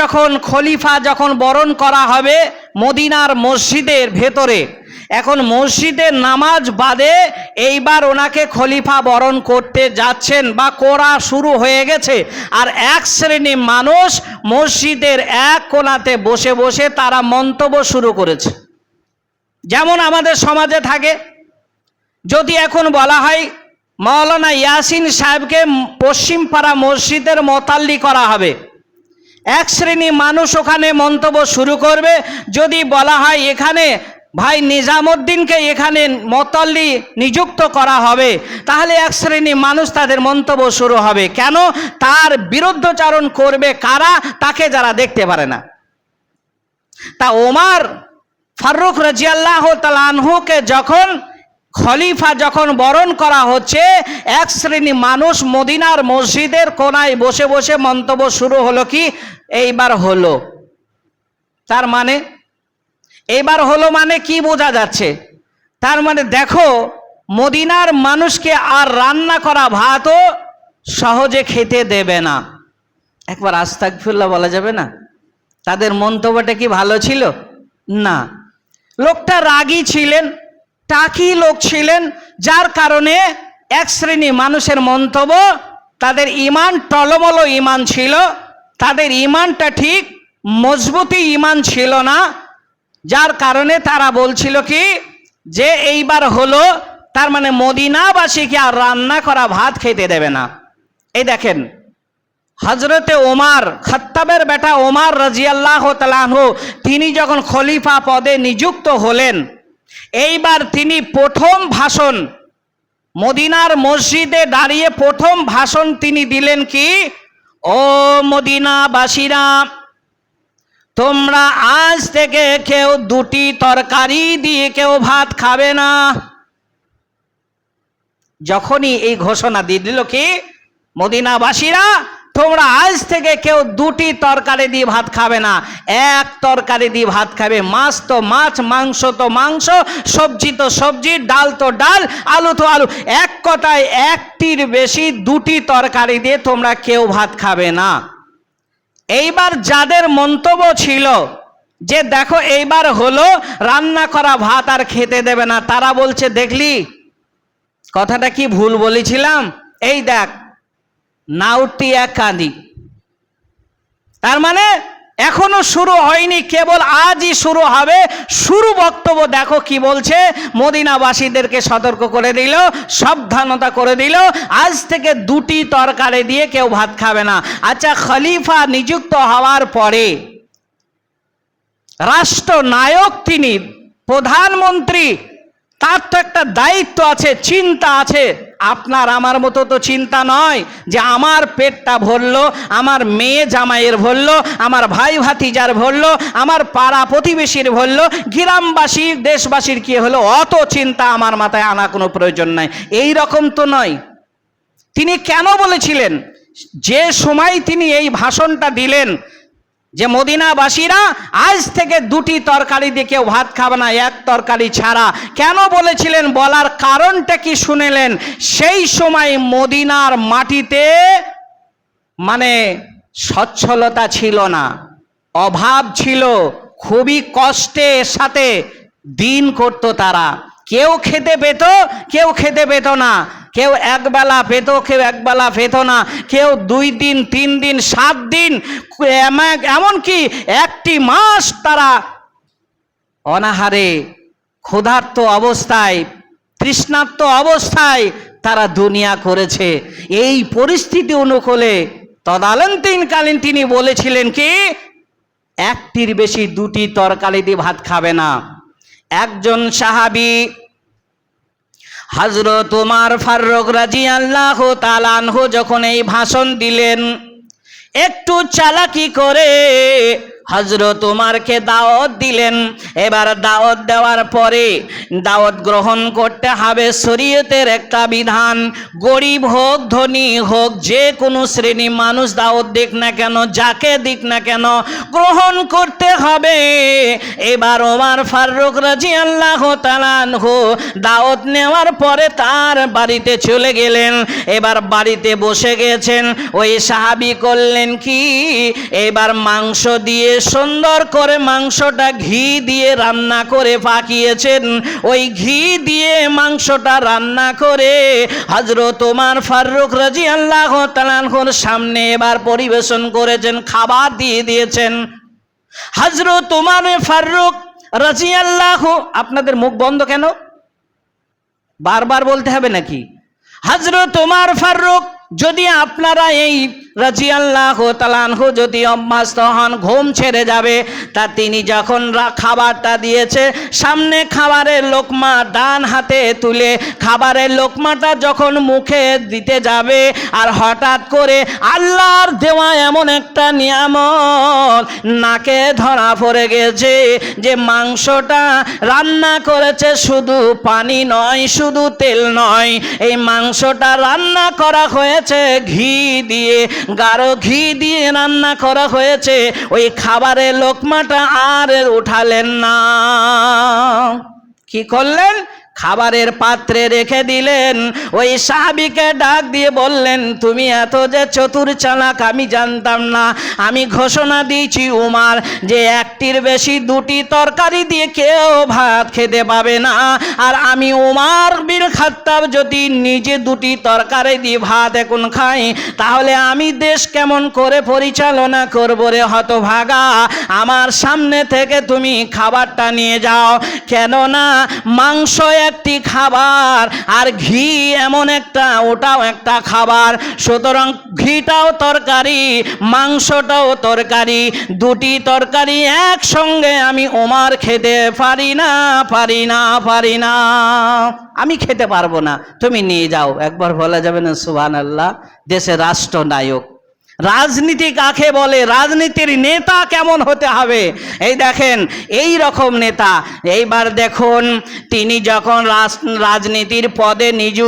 যখন খলিফা যখন বরণ করা হবে মদিনার মসজিদের ভেতরে, এখন মসজিদের নামাজ বাদে এইবার ওনাকে খলিফা বরণ করতে যাচ্ছেন বা করা শুরু হয়ে গেছে। আর এক শ্রেণি মানুষ মসজিদের এক কোণাতে বসে বসে তারা মন্তব্য শুরু করেছে। যেমন আমাদের সমাজে থাকে, যদি এখন বলা হয় মাওলানা ইয়াসিন সাহেবকে পশ্চিমপাড়া মসজিদের মোতাল্লি করা হবে এক শ্রেণি মানুষ ওখানে মন্তব্য শুরু করবে। যদি বলা হয় এখানে ভাই নিজামুদ্দিনকে এখানে মতল্লি নিযুক্ত করা হবে, তাহলে এক শ্রেণি মানুষ তাদের মন্তব্য শুরু হবে। কেন? তার বিরুদ্ধচারণ করবে কারা? তাকে যারা দেখতে পারে না। তা ওমার ফারুক রাজিয়াল্লাহ তালানহুকে যখন খলিফা যখন বরণ করা হচ্ছে, এক শ্রেণি মানুষ মদিনার মসজিদের কোনায় বসে বসে মন্তব্য শুরু হলো কি? এইবার হলো। তার মানে? এইবার হলো মানে কি বোঝা যাচ্ছে? তার মানে দেখো, মদিনার মানুষকে আর রান্না করা ভাতও সহজে খেতে দেবে না। একবার আস্তাকফিল্লা বলা যাবে না? তাদের মন্তব্যটা কি ভালো ছিল? না। লোকটা রাগী ছিলেন টাকি লোক ছিলেন, যার কারণে এক শ্রেণি মানুষের মন্তব্য, তাদের ইমান টলমল ইমান ছিল, তাদের ইমানটা ঠিক মজবুতি ইমান ছিল না, যার কারণে তারা বলছিল কি, যে এইবার হলো, তার মানে মদিনাবাসীকে আর রান্না করা ভাত খেতে দেবে না। এই দেখেন হজরতে ওমার, খত্তাবের বেটা ওমার রাজিয়াল্লাহ তালাহু তিনি যখন খলিফা পদে নিযুক্ত হলেন এইবার তিনি প্রথম ভাষণ, মদিনার মসজিদে দাঁড়িয়ে প্রথম ভাষণ তিনি দিলেন কি? ও মদিনাবাসীরা, তোমরা আজ থেকে কেউ দুটি তরকারি দিয়ে কেউ ভাত খাবে না। যখনই এই ঘোষণা দিয়ে দিল কি? মদিনাবাসীরা তোমরা আজ থেকে কেউ দুটি তরকারি দিয়ে ভাত খাবে না। এক তরকারি দিয়ে ভাত খাবে। মাছ তো মাছ, মাংস তো মাংস, সবজি তো সবজি, ডাল তো ডাল, আলু তো আলু। এক কথায় একটির বেশি দুটি তরকারি দিয়ে তোমরা কেউ ভাত খাবে না। এইবার যাদের মন্তব্য ছিল যে দেখো এইবার হলো, রান্না করা ভাত আর খেতে দেবে না, তারা বলছে, দেখলি, কথাটা কি ভুল বলেছিলাম? এই দেখ না উঠতি এক কাঁদি। তার মানে এখনও শুরু হয়নি, কেবল আজই শুরু হবে। শুরু বক্তব্য দেখো কি বলছে। মদিনাবাসীদেরকে সতর্ক করে দিল, সাবধানতা করে দিল। আজ থেকে দুটি তরকারি দিয়ে কেউ ভাত খাবে না। আচ্ছা খলিফা নিযুক্ত হওয়ার পরে রাষ্ট্রনায়ক তিনি, প্রধানমন্ত্রী, তার তো একটা দায়িত্ব আছে, চিন্তা আছে। আপনার আমার মতো তো চিন্তা নয় যে আমার পেটটা ভরলো, আমার মেয়ে জামাইয়ের ভরলো, আমার ভাই ভাতিজার ভরলো, আমার পাড়া প্রতিবেশীর ভরলো, গ্রামবাসী, দেশবাসীর কি হলো? অত চিন্তা আমার মাথায় আনা কোনো প্রয়োজন নাই। এই রকম তো নয়। তিনি কেন বলেছিলেন? যে সময় তিনি এই ভাষণটা দিলেন যে মদিনাবাসীরা আজ থেকে দুটি তরকারি দিয়ে কেউ ভাত খাবে না, এক তরকারি ছাড়া। কেন বলেছিলেন? বলার কারণটা কি শুনেলেন? সেই সময় মদিনার মাটিতে মানে সচ্ছলতা ছিল না, অভাব ছিল, খুবই কষ্টের সাথে দিন করত তারা। কেউ খেতে পেত, কেউ খেতে পেত না। কেউ একবেলা পেত, কেউ একবেলা পেত না। কেউ দুই দিন, তিন দিন, সাত দিন, এম- এমনকি একটি মাস তারা অনাহারে, ক্ষুধার্ত অবস্থায়, তৃষ্ণার্ত অবস্থায় তারা দুনিয়া করেছে। এই পরিস্থিতি অনুকূলে তদালন্তীনকালীন তিনি বলেছিলেন কি, একটির বেশি দুটি তরকারি দিয়ে ভাত খাবে না। একজন সাহাবি হজরত উমার ফারুক রাজি আল্লাহ তালানহ যখন এই ভাষণ দিলেন একটু চালাকি করে হজরত উমারকে দাওয়াত দিলেন। এবার দাওয়াত দেওয়ার পরে দাওয়াত গ্রহণ করতে হবে শরীয়তের একটা বিধান। গরিব হোক, ধনী হোক, যে কোনো শ্রেণি মানুষ দাওয়াত দিক না কেন, যাকে দিক না কেন, গ্রহণ করতে হবে। এবার ওমার ফারুক রাজি আল্লাহ তালানহু দাওয়াত নেওয়ার পরে তার বাড়িতে চলে গেলেন। এবার বাড়িতে বসে গেছেন। ওই সাহাবি করলেন কি? এবার মাংস দিয়ে সুন্দর করে মাংসটা ঘি দিয়ে রান্না করে পাকিয়েছেন। ওই ঘি দিয়ে মাংসটা রান্না করে হজরত তোমার ফারুক রাজি আল্লাহ তালানহুর সামনে এবার পরিবেশন করেছেন, খাবার দিয়ে দিয়েছেন। হজরত তোমার ফারুক রাজি আল্লাহ আপনাদের মুখ বন্ধ কেন? বারবার বলতে হবে নাকি? হজরত তোমার ফারুক, যদি আপনারা এই রাজি আল্লাহ তালানহু যদি অভ্যস্ত হন, ঘুম ছেড়ে যাবে। তা তিনি যখন খাবারটা দিয়েছে, সামনে খাবারের লোকমা ডান হাতে তুলে, খাবারের লোকমাটা যখন মুখে দিতে যাবে, আর হঠাৎ করে আল্লাহর দেওয়া এমন একটা নিয়ামত নাকে ধরা পড়ে গেছে যে মাংসটা রান্না করেছে শুধু পানি নয়, শুধু তেল নয়। এই মাংসটা রান্না করা হয়েছে ঘি দিয়ে। গাঢ় ঘি দিয়ে রান্না করা হয়েছে। ওই খাবারে লোকমাটা আর উঠালেন না। কি করলেন? খাবারের পাত্রে রেখে দিলেন। ওই সাহাবিকে ডাক দিয়ে বললেন, তুমি এত যে চতুর চালাক, আমি জানতাম না। আমি ঘোষণা দিয়েছি উমার যে একটির বেশি দুটি তরকারি দিয়ে কেউ ভাত খেতে পাবে না। আর আমি উমার বীর খাত্তাব যদি নিজে দুটি তরকারি দিয়ে ভাত এখন খাই, তাহলে আমি দেশ কেমন করে পরিচালনা করব রে হতভাগা? আমার সামনে থেকে তুমি খাবারটা নিয়ে যাও। কেননা মাংস একটি খাবার আর ঘি এমন একটা, ওটাও একটা খাবার। সুতরাং ঘিটাও তরকারি, মাংসটাও তরকারি, দুটি তরকারি একসঙ্গে আমি ওমার খেতে পারি না পারি না পারি না। আমি খেতে পারব না, তুমি নিয়ে যাও। একবার বলা যাবে না সুবহান আল্লাহ দেশের রাষ্ট্রনায়ক। রাজনীতি কাকে বলে? রাজনীতির নেতা কেমন হতে হবে? এই দেখেন, এই রকম নেতা। এইবার দেখুন, তিনি যখন রাজ- রাজনীতির পদে নিযুক্ত